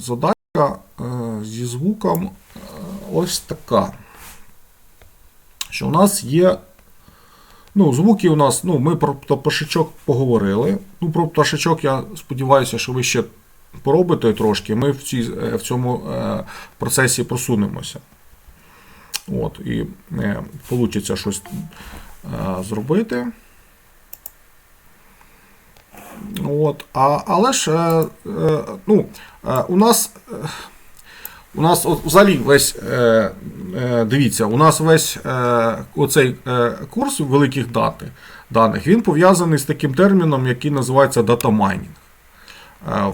задача е, зі звуком е, ось така. Що у нас є. Ну, звуки у нас, ну, ми про пташечок поговорили. Ну, про пташечок я сподіваюся, що ви ще поробите трошки. Ми в, цій, е, в цьому процесі просунемося. От, і е, вийде щось е, зробити. От, а, але ж е, е, ну, е, у нас. Е, у нас от, взагалі весь, е, е, дивіться, у нас весь е, оцей е, курс великих дати, даних, він пов'язаний з таким терміном, який називається датамайнінг. Е,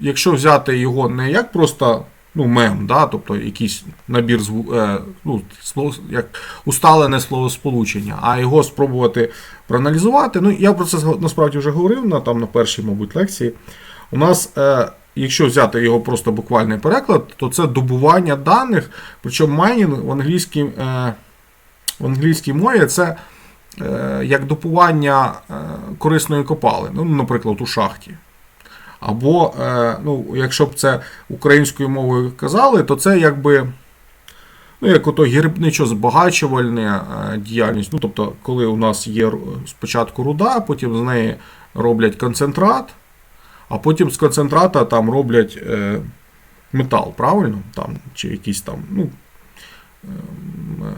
якщо взяти його не як просто ну, мем, да, тобто якийсь набір е, ну, слово, як усталене словосполучення, а його спробувати проаналізувати. Ну, я про це насправді вже говорив на, там, на першій, мабуть, лекції. У нас, е, якщо взяти його просто буквальний переклад, то це добування даних, причому майнінг в англійській, е, в англійській мові це е, як добування е, корисної копалини, ну, наприклад, у шахті. Або, е, ну, якщо б це українською мовою казали, то це якби. Ну, як ото гірбничо-збагачувальна е, діяльність. Ну, тобто, коли у нас є спочатку руда, потім з неї роблять концентрат, а потім з концентрата там роблять е, метал, правильно? Там, чи якісь там, ну, ем,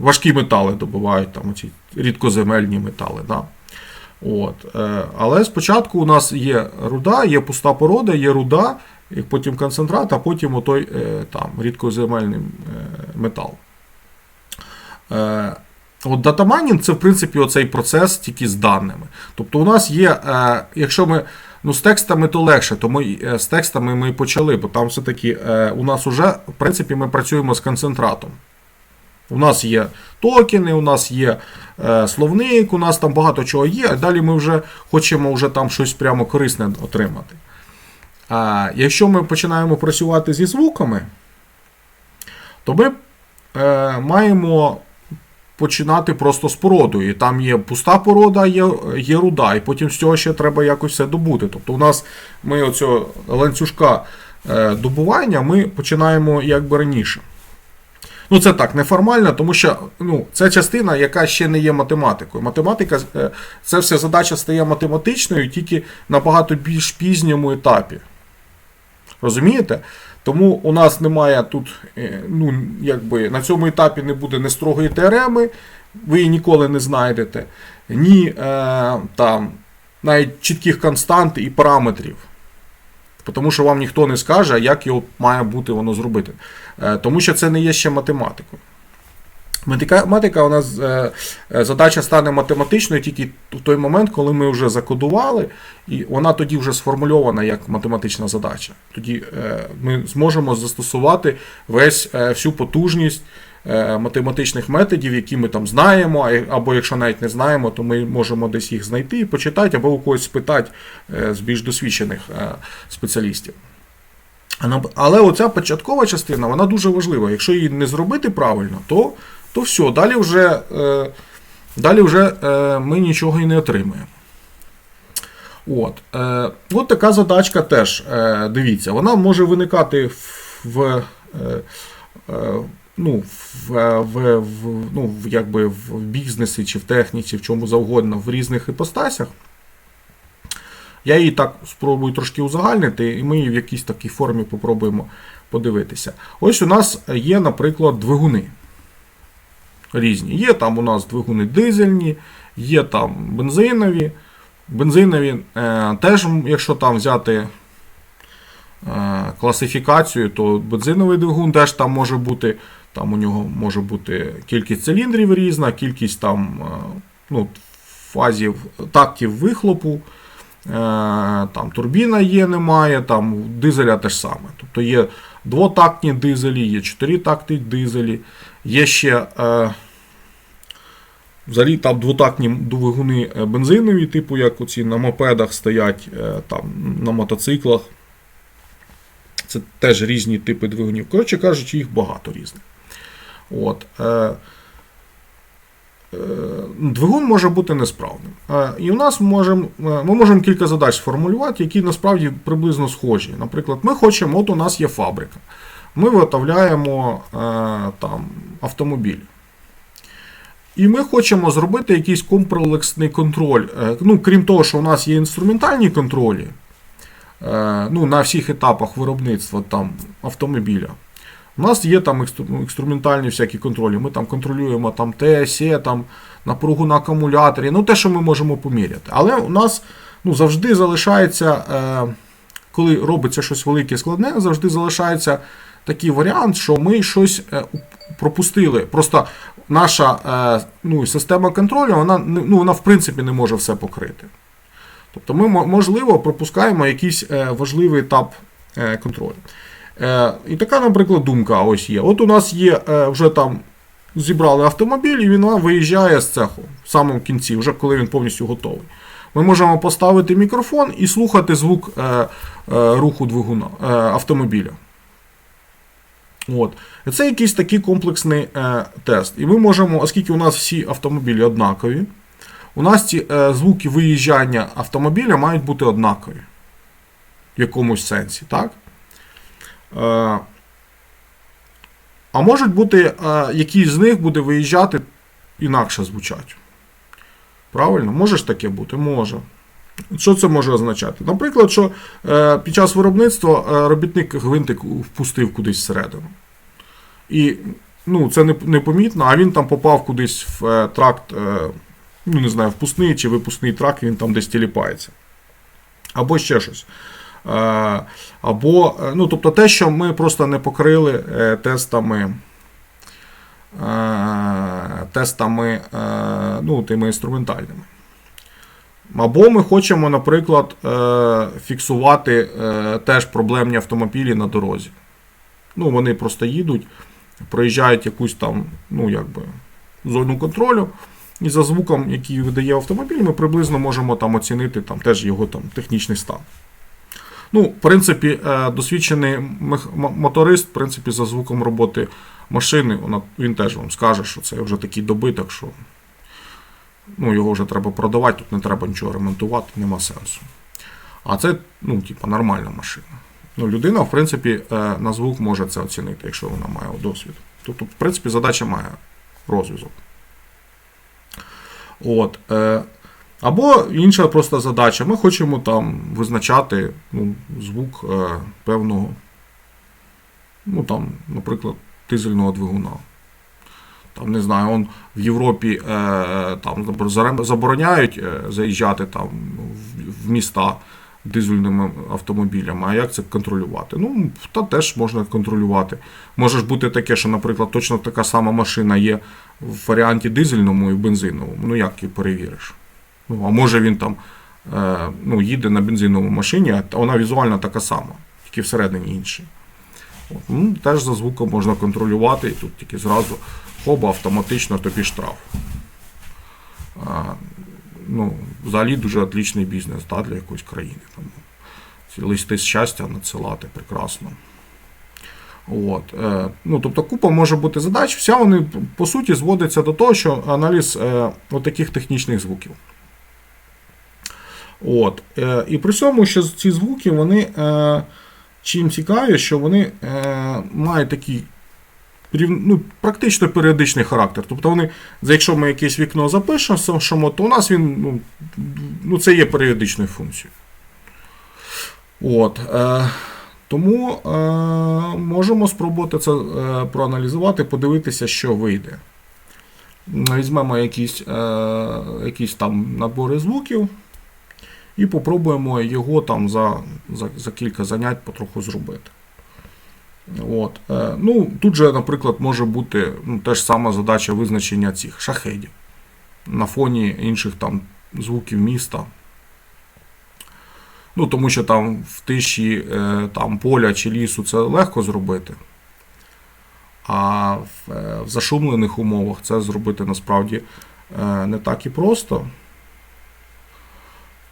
важкі метали добувають, там оці рідкоземельні метали. Да. От. Е, але спочатку у нас є руда, є пуста порода, є руда, і потім концентрат, а потім отой е, там, рідкоземельний е, метал. От датамайнінг це в принципі оцей процес тільки з даними. Тобто у нас є, якщо ми ну, з текстами то легше, то з текстами ми почали, бо там все-таки у нас уже, в принципі, ми працюємо з концентратом. У нас є токени, у нас є е, словник, у нас там багато чого є, а далі ми вже хочемо вже там щось прямо корисне отримати. А якщо ми починаємо працювати зі звуками, то ми е, маємо починати просто з породою. Там є пуста порода, є, є руда, і потім з цього ще треба якось все добути. Тобто у нас ми оцього ланцюжка е, добування ми починаємо якби раніше. Ну, це так, неформально, тому що ну, це частина, яка ще не є математикою. Математика, е, це все задача стає математичною тільки на багато більш пізньому етапі. Розумієте? Тому у нас немає тут, е, ну, якби на цьому етапі не буде ні строгої теореми, ви її ніколи не знайдете, ні е, там, навіть чітких констант і параметрів. Тому що вам ніхто не скаже, як його має бути воно зробити. Е, Тому що це не є ще математикою. Математика у нас е, е, задача стане математичною тільки в той момент, коли ми вже закодували, і вона тоді вже сформульована як математична задача. Тоді ми зможемо застосувати весь всю потужність математичних методів, які ми там знаємо, або якщо навіть не знаємо, то ми можемо десь їх знайти і почитати, або у когось спитати е, з більш досвідчених е, спеціалістів. Але оця початкова частина вона дуже важлива. Якщо її не зробити правильно, то, то все, далі вже, е, далі вже е, ми нічого і не отримаємо. От, е, от така задачка теж. Е, дивіться, вона може виникати в, е, е, ну, в, в, в, ну, якби в бізнесі, чи в техніці, в чому завгодно, в різних іпостасях. Я її так спробую трошки узагальнити, і ми її в якійсь такій формі попробуємо подивитися. Ось у нас є, наприклад, двигуни. Різні. Є там у нас двигуни дизельні, є там бензинові. Бензинові е, теж, якщо там взяти е, класифікацію, то бензиновий двигун теж там може бути. Там у нього може бути кількість циліндрів різна, кількість там е, ну, фазів тактів вихлопу. Е, там турбіна є, немає, там дизеля те ж саме. Тобто є двотактні дизелі, є чотиритактні дизелі, є ще е, взагалі там двотактні двигуни бензинові, типу як оці на мопедах стоять, там, на мотоциклах. Це теж різні типи двигунів. Коротше кажучи, їх багато різних. От, е, е, двигун може бути несправним. Е, І у нас можем, ми можемо кілька задач сформулювати, які насправді приблизно схожі. Наприклад, ми хочемо, от у нас є фабрика. Ми виготовляємо там, автомобіль. І ми хочемо зробити якийсь комплексний контроль. Ну, крім того, що у нас є інструментальні контролі ну, на всіх етапах виробництва там, автомобіля. У нас є там інструментальні всякі контролі. Ми там контролюємо там ТСЕ, там напругу на акумуляторі, ну те, що ми можемо поміряти. Але у нас ну, завжди залишається, е, коли робиться щось велике і складне, завжди залишається такий варіант, що ми щось е, пропустили. Просто наша е, ну, система контролю, вона, ну, вона в принципі не може все покрити. Тобто ми, можливо, пропускаємо якийсь е, важливий етап контролю. Е, і така, наприклад, думка ось є. От у нас є е, вже там зібрали автомобіль, і він виїжджає з цеху в самому кінці, вже коли він повністю готовий. Ми можемо поставити мікрофон і слухати звук е, е, руху двигуна е, автомобіля. От. Це якийсь такий комплексний е, тест. І ми можемо, оскільки у нас всі автомобілі однакові, у нас ці е, звуки виїжджання автомобіля мають бути однакові в якомусь сенсі, так? Е, а можуть бути, е, якийсь з них буде виїжджати інакше звучать. Правильно? Може ж таке бути? Може. Що це може означати? Наприклад, що е, під час виробництва робітник гвинтик впустив кудись всередину. І ну, це не- непомітно, а він там попав кудись в тракт, ну не знаю, впускний чи випускний тракт, він там десь тіліпається. Або ще щось. Е, Або, е, ну, тобто те, що ми просто не покрили е, тестами. Тестами, ну, тими інструментальними. Або ми хочемо, наприклад, фіксувати теж проблемні автомобілі на дорозі. Ну, вони просто їдуть, проїжджають якусь там, ну, якби, зону контролю, і за звуком, який видає автомобіль, ми приблизно можемо там оцінити там, теж його там, технічний стан. Ну, в принципі, е, досвідчений моторист, в принципі, за звуком роботи машини, він теж вам скаже, що це вже такий добиток, що ну, його вже треба продавати, тут не треба нічого ремонтувати, нема сенсу. А це, ну, типа, нормальна машина. Ну, людина, в принципі, е, на звук може це оцінити, якщо вона має досвід. Тобто, в принципі, задача має розв'язок. От. Або інша просто задача. Ми хочемо там визначати ну, звук е, певного, ну там, наприклад, дизельного двигуна. Там, не знаю, он в Європі е, там забороняють е, заїжджати там в, міста дизельними автомобілями. А як це контролювати? Ну, та теж можна контролювати. Може ж бути таке, що, наприклад, точно така сама машина є в варіанті дизельному і в бензиновому. Ну як її перевіриш? Ну, а може він там е, ну, їде на бензиновій машині, а вона візуально така сама, тільки всередині інший. Ну, теж за звуком можна контролювати, і тут тільки зразу хоба автоматично тобі штраф. А, ну, взагалі дуже отличний бізнес да, для якоїсь країни. Там, ці листи щастя надсилати прекрасно. От, е, ну, тобто купа може бути задач, вся вони по суті зводиться до того, що аналіз е, таких технічних звуків. От, е, і при цьому, що ці звуки, вони е, чим цікаві, що вони е, мають такий ну, практично періодичний характер. Тобто вони, якщо ми якесь вікно запишемо, то у нас він ну, ну, це є періодичною функцією. От, тому е, можемо спробувати це е, проаналізувати, подивитися, що вийде. Візьмемо якісь, е, якісь там набори звуків і попробуємо його там за, за, за кілька занять потроху зробити. От. Е, ну, тут же, наприклад, може бути ну, теж сама задача визначення цих шахедів на фоні інших там звуків міста. Ну, тому що там в тиші е, там, поля чи лісу це легко зробити. А в, е, зашумлених умовах це зробити насправді не так і просто.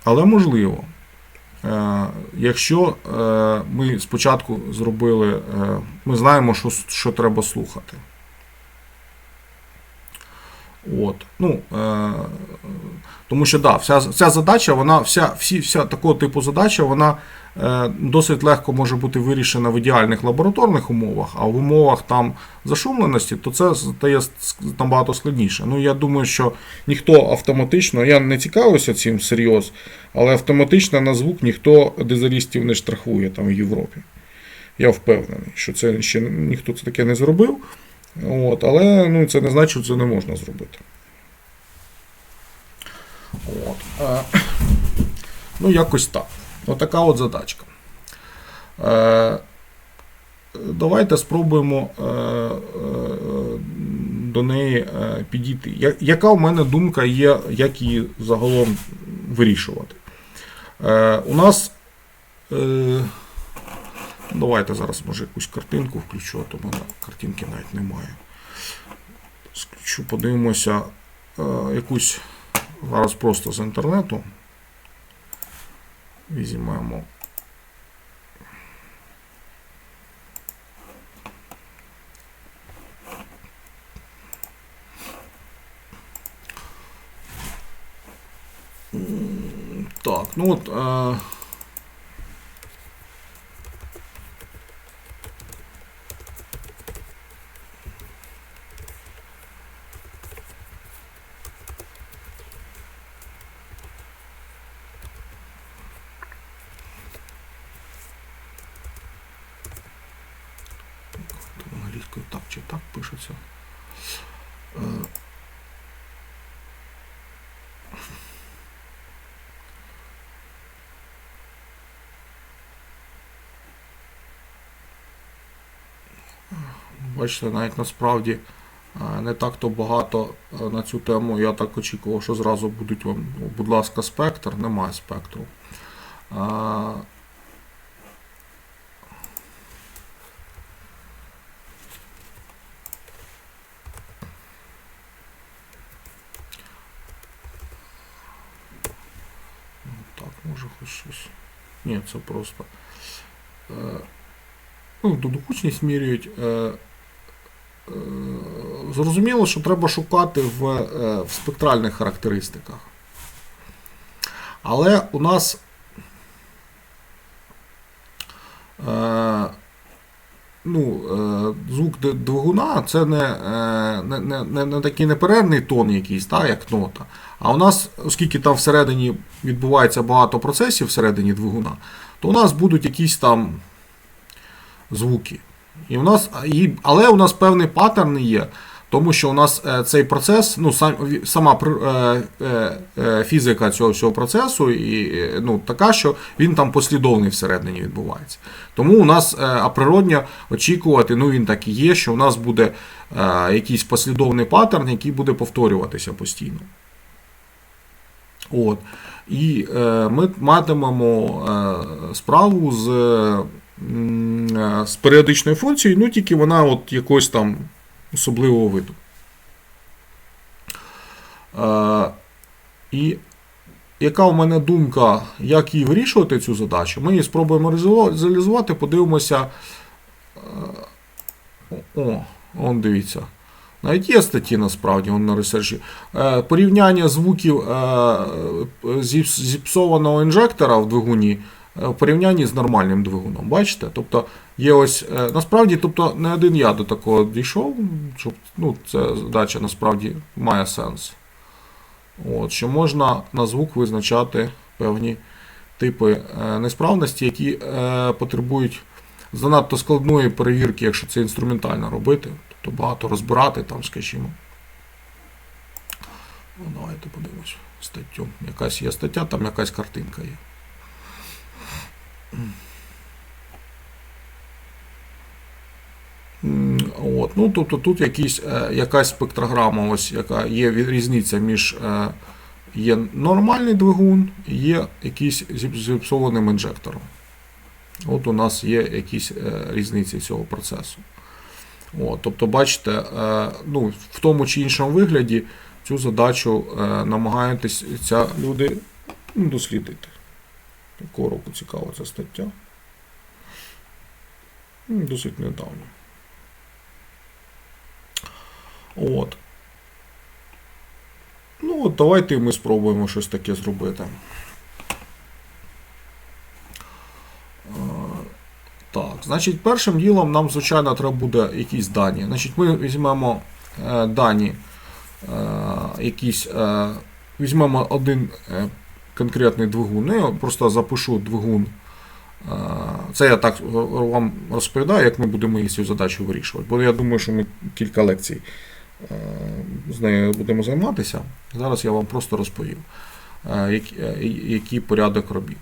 Але можливо. Е, Якщо е, ми спочатку зробили, е, ми знаємо, що, що треба слухати. От. Ну, е, тому що да, вся, вся задача, вона, вся, всі, вся такого типу задача, вона е, досить легко може бути вирішена в ідеальних лабораторних умовах, а в умовах там зашумленості, то це стає набагато складніше. Ну, я думаю, що ніхто автоматично, я не цікавився цим всерйоз, але автоматично на звук ніхто дизелістів не штрафує там в Європі. Я впевнений, що це ще ніхто це таке не зробив. От, але ну, це не значить, що це не можна зробити. От. Е, ну, якось так. Отака от задачка. Е, давайте спробуємо е, до неї підійти. Яка у мене думка є, як її загалом вирішувати? У нас. Е, Давайте зараз може якусь картинку включу, а то в мене картинки навіть немає. Включу, подивимося е, якусь зараз просто з інтернету. Візьмемо. Так, ну от. Е, Там англійською так чи так пишеться. Е, Бачите, навіть насправді е, не так-то багато е, на цю тему. Я так очікував, що зразу будуть вам, ну, будь ласка, спектр, немає спектру. Ну, Так, може хоч щось. Ні, це просто. Е, ну, тут гучність міряють. Е, зрозуміло, що треба шукати в, е, в спектральних характеристиках. Але у нас. Е, ну, звук двигуна це не, не, не, не, не такий неперервний тон якийсь, та, як нота. А у нас, оскільки там всередині відбувається багато процесів всередині двигуна, то у нас будуть якісь там звуки. І у нас, і, але у нас певний паттерн є, тому що у нас е, цей процес, ну, сам, сама е, е, е, фізика цього всього процесу і, ну, така, що він там послідовний всередині відбувається. Тому у нас е, априродньо очікувати, ну він так і є, що у нас буде якийсь послідовний паттерн, який буде повторюватися постійно. От. І е, ми матимемо е, справу з, з періодичною функцією, ну тільки вона от якогось там особливого виду. Е, і яка у мене думка, як її вирішувати цю задачу? Ми її спробуємо реалізувати, подивимося. Е, О, он дивіться. Навіть є статті насправді он на ресерчі. Е, порівняння звуків е, зіпсованого інжектора в двигуні е, в порівнянні з нормальним двигуном. Бачите? Тобто є ось е, насправді, тобто не один я до такого дійшов, щоб ну, ця задача насправді має сенс. От, що можна на звук визначати певні типи е, несправності, які е, потребують занадто складної перевірки, якщо це інструментально робити, тобто багато розбирати там, скажімо. Ну, давайте подивимось статтю. Якась є стаття, там якась картинка є. От, ну, тобто тут якісь, е, якась спектрограма, ось яка є різниця між е, є нормальний двигун і є якийсь зіпсованим інжектором. От у нас є якісь е, різниці цього процесу. От, тобто, бачите, ну, в тому чи іншому вигляді цю задачу намагаються люди ну, дослідити. Якого року цікава ця стаття? Ну, Досить недавно. От. от давайте ми спробуємо щось таке зробити. Е, Так, значить, першим ділом нам, звичайно, треба буде якісь дані. Значить, ми візьмемо е, дані, е, якісь, візьмемо один конкретний двигун. Ну, я просто запишу двигун. Е, Це я так вам розповідаю, як ми будемо її цю задачу вирішувати. Бо я думаю, що ми кілька лекцій е, з нею будемо займатися. Зараз я вам просто е, е, який порядок робіт.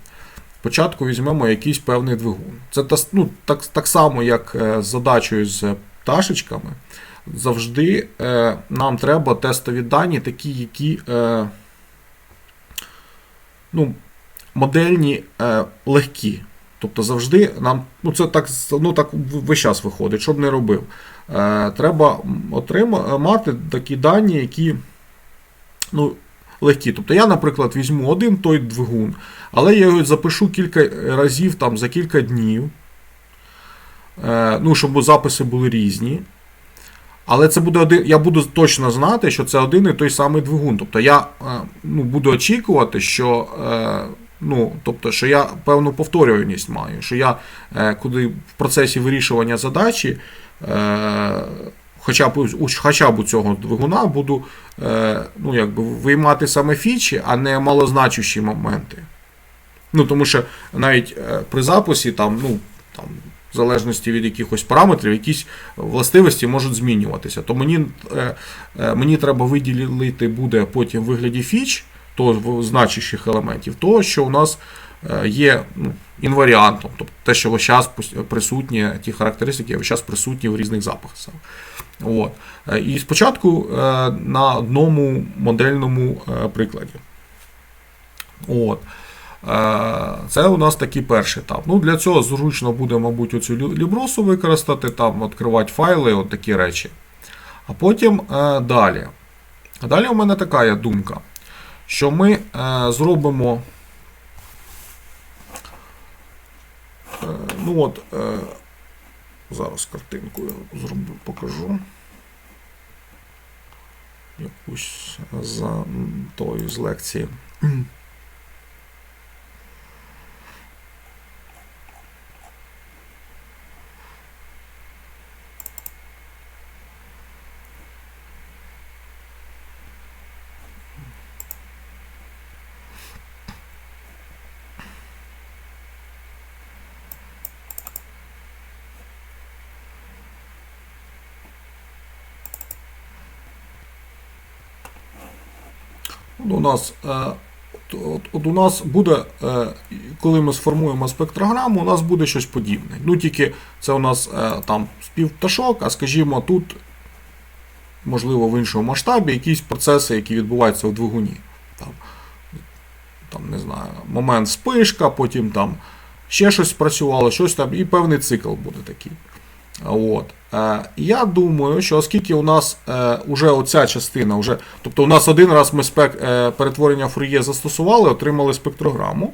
Спочатку візьмемо якийсь певний двигун. Це ну, так, так само, як е, з задачею з пташечками. Завжди е, нам треба тестові дані, такі, які е, ну, модельні е, легкі. Тобто завжди нам, ну це так, ну, так весь час виходить, щоб не робив. Е, треба отрима, мати такі дані, які ну, легкі. Тобто я, наприклад, візьму один той двигун, але я його запишу кілька разів там, за кілька днів. Е, ну, щоб записи були різні. Але це буде один, я буду точно знати, що це один і той самий двигун. Тобто я е, ну, буду очікувати, що, е, ну, тобто, що я певну повторюваність маю, що я е, куди в процесі вирішування задачі, хоча б, хоча б у цього двигуна буду ну, якби, виймати саме фічі, а не малозначущі моменти. Ну, тому що навіть при записі там, ну, там, в залежності від якихось параметрів, якісь властивості можуть змінюватися. То мені, е, е, мені треба виділити буде потім в вигляді фіч, то значущих елементів, то, що у нас е, є ну, інваріантом, тобто те, що весь час присутні, ті характеристики весь час присутні в різних записах. От. І спочатку на одному модельному прикладі. От. Е, Це у нас такий перший етап. Ну, для цього зручно буде, мабуть, оцю лібросу використати, там відкривати файли, от такі речі. А потім е, далі. Далі у мене така є думка, що ми е, зробимо. Ну от, зараз картинку я зроблю, покажу. Якусь з м, тої з лекції. У нас, е, от, от, у нас буде, е, коли ми сформуємо спектрограму, у нас буде щось подібне. Ну тільки це у нас е, там спів пташок, а скажімо, тут, можливо, в іншому масштабі якісь процеси, які відбуваються в двигуні. Там, там не знаю, момент спишка, потім там ще щось спрацювало, щось там, і певний цикл буде такий. От. Е, я думаю, що оскільки у нас е, уже оця частина, вже, тобто у нас один раз ми спек, е, перетворення Фур'є застосували, отримали спектрограму.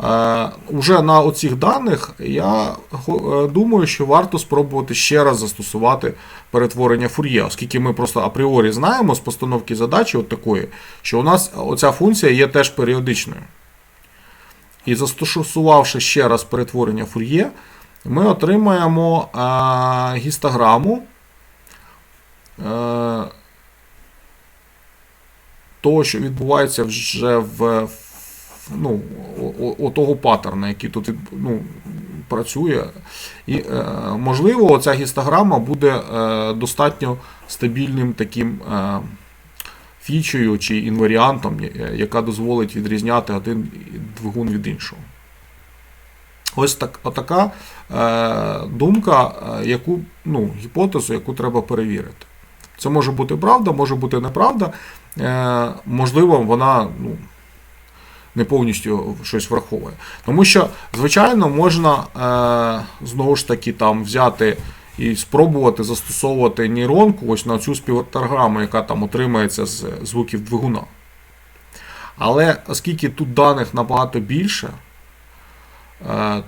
Е, уже на оцих даних я е, думаю, що варто спробувати ще раз застосувати перетворення Фур'є, оскільки ми просто апріорі знаємо з постановки задачі от такої, що у нас оця функція є теж періодичною. І застосувавши ще раз перетворення Фур'є, ми отримаємо е, гістограму е, того, що відбувається вже в, ну, о- о того паттерна, який тут ну, працює. І, е, можливо, ця гістограма буде е, достатньо стабільним таким е, фічею чи інваріантом, яка дозволить відрізняти один двигун від іншого. Ось так, отака е, думка, е, яку, ну, гіпотезу, яку треба перевірити. Це може бути правда, може бути неправда. Е, можливо, вона ну, не повністю щось враховує. Тому що, звичайно, можна е, знову ж таки там взяти і спробувати застосовувати нейронку ось на цю співтерграму, яка там отримається з звуків двигуна. Але оскільки тут даних набагато більше,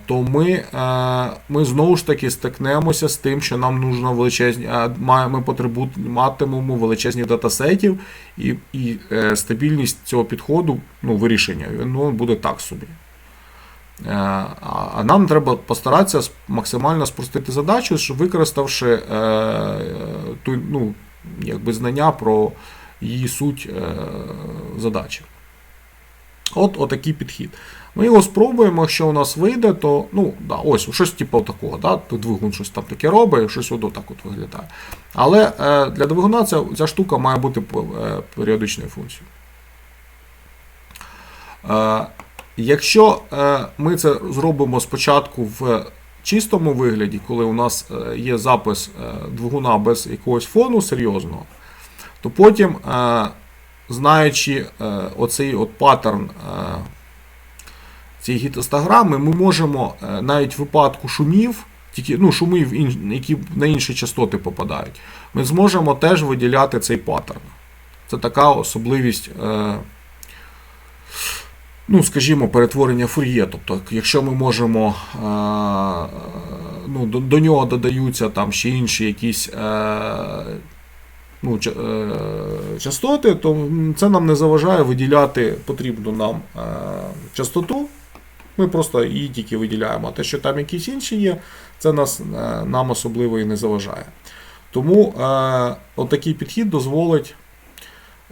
то ми, е, ми знову ж таки стикнемося з тим, що нам нужно величезні, е, ми потребу, матимемо величезні датасетів, і, і е, стабільність цього підходу, ну, вирішення, ну, буде так собі. Е, А нам треба постаратися максимально спростити задачу, використавши е, е, ту, ну, якби знання про її суть е, задачі. От отакий підхід. Ми його спробуємо, якщо у нас вийде, то ну, да, ось щось типу такого. Да? Двигун щось там таке робить, щось от так от виглядає. Але е, для двигуна ця, ця штука має бути е, періодичною функцією. Е, якщо е, ми це зробимо спочатку в чистому вигляді, коли у нас е, є запис е, двигуна без якогось фону серйозного, то потім, знаючи оцей от паттерн цієї гітостограми, ми можемо е, навіть в випадку шумів, тільки ну, шумів, які на інші частоти попадають, ми зможемо теж виділяти цей паттерн. Це така особливість. Е, ну, скажімо, перетворення фур'є. Тобто, якщо ми можемо, е, ну, до, нього додаються там ще інші якісь ну, частоти, то це нам не заважає виділяти потрібну нам частоту. Ми просто її тільки виділяємо. А те, що там якісь інші є, це нас, е, нам особливо і не заважає. Тому е, отакий підхід дозволить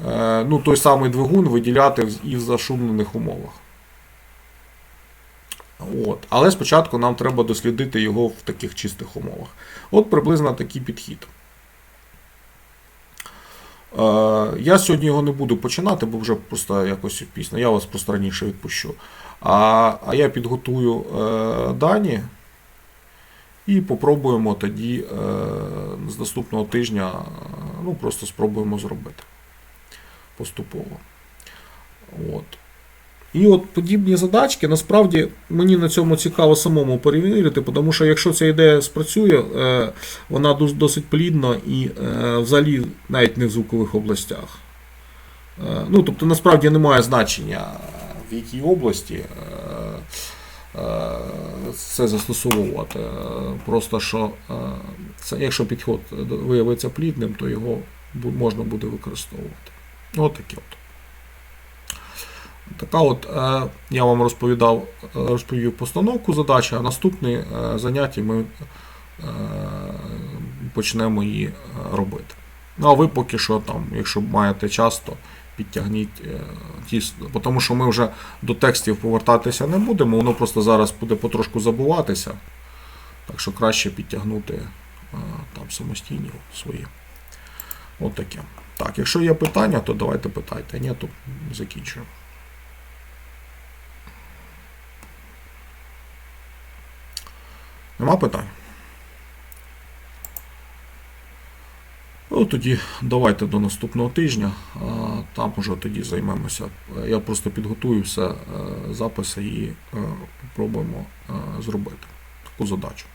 е, ну, той самий двигун виділяти і в зашумлених умовах. От. Але спочатку нам треба дослідити його в таких чистих умовах. От приблизно такий підхід. Е, я сьогодні його не буду починати, бо вже просто якось пізно. Я вас просто раніше відпущу. А, а я підготую е, дані і попробуємо тоді е, з наступного тижня ну, просто спробуємо зробити поступово. От. І от подібні задачки, насправді мені на цьому цікаво самому перевірити, тому що якщо ця ідея спрацює, е, вона досить плідно і е, взагалі навіть не в звукових областях. Е, Ну, тобто, насправді немає значення, в якій області е, е, це застосовувати. Просто що е, це, якщо підход виявиться плідним, то його можна буде використовувати. От таке от. Така от я вам розповідав, розповів постановку задачі, а наступне заняття ми почнемо її робити. Ну а ви поки що там, якщо маєте час, то підтягніть е, ті, тому що ми вже до текстів повертатися не будемо, воно просто зараз буде потрошку забуватися. Так що краще підтягнути е, там самостійні свої. От таке. Так, якщо є питання, то давайте питайте. Ні, то закінчуємо. Нема питань? Ну, тоді давайте до наступного тижня. Там уже тоді займемося. Я просто підготую все, е, записи і е, спробуємо е, зробити таку задачу.